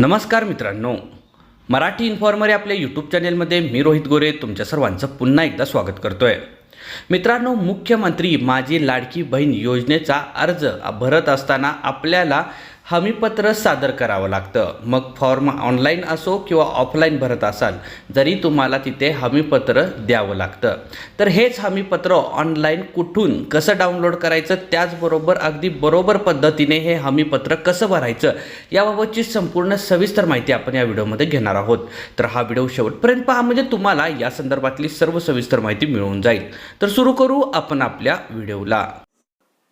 नमस्कार मित्रांनो. मराठी इन्फॉर्मर या आपल्या यूट्यूब चॅनेलमध्ये मी रोहित गोरे तुमच्या सर्वांचं पुन्हा एकदा स्वागत करतोय. मित्रांनो मुख्यमंत्री माझी लाडकी बहीण योजनेचा अर्ज भरत असताना आपल्याला हमीपत्र सादर करावं लागतं. मग फॉर्म ऑनलाईन असो किंवा ऑफलाईन भरत असाल जरी तुम्हाला तिथे हमीपत्र द्यावं लागतं. तर हेच हमीपत्र ऑनलाईन कुठून कसं डाउनलोड करायचं त्याचबरोबर अगदी बरोबर पद्धतीने हे हमीपत्र कसं भरायचं याबाबतची संपूर्ण सविस्तर माहिती आपण या व्हिडिओमध्ये घेणार आहोत. तर हा व्हिडिओ शेवटपर्यंत पहा म्हणजे तुम्हाला या संदर्भातली सर्व सविस्तर माहिती मिळून जाईल. तर सुरू करू आपण आपल्या व्हिडिओला.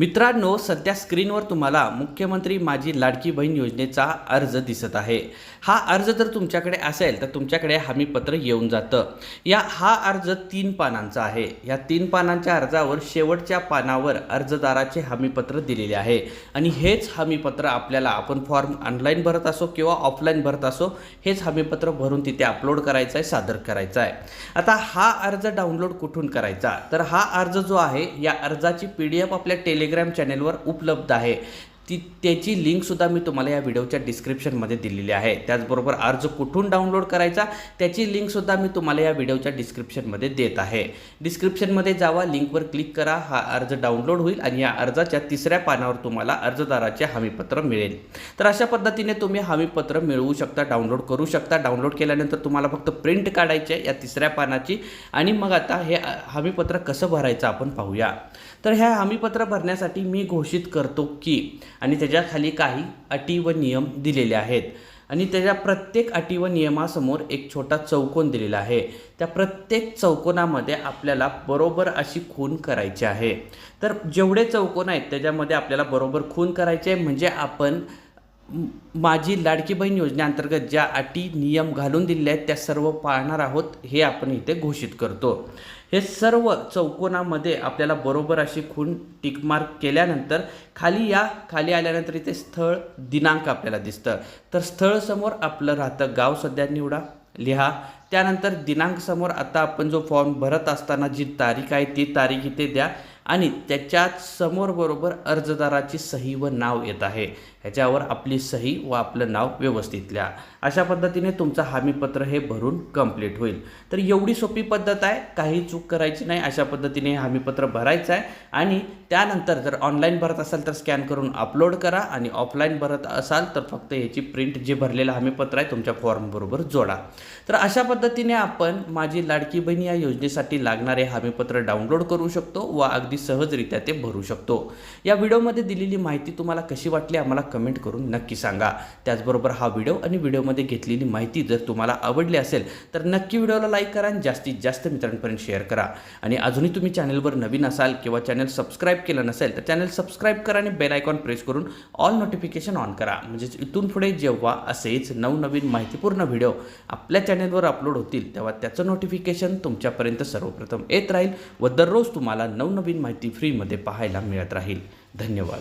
मित्रांनो सध्या स्क्रीनवर तुम्हाला मुख्यमंत्री माझी लाडकी बहीण योजनेचा अर्ज दिसत आहे. हा अर्ज जर तुमच्याकडे असेल तर तुमच्याकडे हमीपत्र येऊन जातं. या हा अर्ज तीन पानांचा आहे. या तीन पानांच्या अर्जावर शेवटच्या पानावर अर्जदाराचे हमीपत्र दिलेले आहे. आणि हेच हमीपत्र आपल्याला आपण फॉर्म ऑनलाईन भरत असो किंवा ऑफलाईन भरत असो हेच हमीपत्र भरून तिथे अपलोड करायचं आहे सादर करायचं आहे आता हा अर्ज डाउनलोड कुठून करायचा? तर हा अर्ज जो आहे या अर्जाची पी डी एफ आपल्या टेलिग्राम चॅनेलवर उपलब्ध आहे. ती त्याची लिंकसुद्धा मी तुम्हाला या व्हिडिओच्या डिस्क्रिप्शनमध्ये दिलेली आहे. त्याचबरोबर अर्ज कुठून डाउनलोड करायचा त्याची लिंकसुद्धा मी तुम्हाला या व्हिडिओच्या डिस्क्रिप्शनमध्ये देत आहे. डिस्क्रिप्शनमध्ये जावा लिंकवर क्लिक करा हा अर्ज डाउनलोड होईल आणि या अर्जाच्या तिसऱ्या पानावर तुम्हाला अर्जदाराचे हमीपत्र मिळेल. तर अशा पद्धतीने तुम्ही हमीपत्र मिळवू शकता डाउनलोड करू शकता. डाउनलोड केल्यानंतर तुम्हाला फक्त प्रिंट काढायची आहे या तिसऱ्या पानाची आणि मग आता हे हमीपत्र कसं भरायचं आपण पाहूया. तर ह्या हमीपत्र भरण्यासाठी मी घोषित करतो की आणि त्याच्याखाली काही अटी व नियम दिलेले आहेत. आणि त्याच्या प्रत्येक अटी व नियमासमोर एक छोटा चौकोन दिलेला आहे. त्या प्रत्येक चौकोनामध्ये आपल्याला बरोबर अशी खून करायची आहे. तर जेवढे चौकोन आहेत त्याच्यामध्ये आपल्याला बरोबर खून करायचे आहे. म्हणजे आपण माझी लाडकी बहीण योजनेअंतर्गत ज्या अटी नियम घालून दिलेले आहेत त्या सर्व पाळणार आहोत हे आपण इथे घोषित करतो. हे सर्व चौकोनामध्ये आपल्याला बरोबर अशी खूण टिकमार्क केल्यानंतर खाली या खाली आल्यानंतर इथे स्थळ दिनांक आपल्याला दिसतं. तर स्थळ समोर आपलं राहतं गाव सध्या निवडा लिहा. त्यानंतर दिनांक समोर आता आपण जो फॉर्म भरत असताना जी तारीख आहे ती तारीख इथे द्या. आणि त्याच्यात समोर बरोबर अर्जदाराची सही व नाव येत आहे. ह्याच्यावर आपली सही व आपलं नाव व्यवस्थित लिहा अशा पद्धतीने तुमचं हमीपत्र हे भरून कंप्लीट होईल. तर एवढी सोपी पद्धत आहे काही चूक करायची नाही अशा पद्धतीने हमीपत्र भरायचं आहे. आणि त्यानंतर जर ऑनलाईन भरत असाल तर स्कॅन करून अपलोड करा आणि ऑफलाईन भरत असाल तर फक्त ह्याची प्रिंट जे भरलेलं हमीपत्र आहे तुमच्या फॉर्मबरोबर जोडा. तर अशा पद्धतीने आपण माझी लाडकी बहीण या योजनेसाठी लागणारे हमीपत्र डाउनलोड करू शकतो व अगदी सहजरित्या ते भरू शकतो. या व्हिडिओमध्ये दिलेली माहिती तुम्हाला कशी वाटली आम्हाला कमेंट करून नक्की सांगा. त्याचबरोबर हा व्हिडिओ आणि व्हिडिओमध्ये घेतलेली माहिती जर तुम्हाला आवडली असेल तर नक्की व्हिडिओला लाईक करा आणि जास्तीत जास्त मित्रांपर्यंत शेअर करा. आणि अजूनही तुम्ही चॅनलवर नवीन असाल किंवा चॅनल सबस्क्राईब केलं नसेल तर चॅनल सबस्क्राईब करा आणि बेल आयकॉन प्रेस करून ऑल नोटिफिकेशन ऑन करा. म्हणजेच इथून पुढे जेव्हा असेच नवनवीन माहितीपूर्ण व्हिडिओ आपल्या चॅनलवर अपलोड होतील तेव्हा त्याचं नोटिफिकेशन तुमच्यापर्यंत सर्वप्रथम येत राहील व दररोज तुम्हाला नवनवीन माहिती फ्रीमध्ये पाहायला मिळत राहील. धन्यवाद.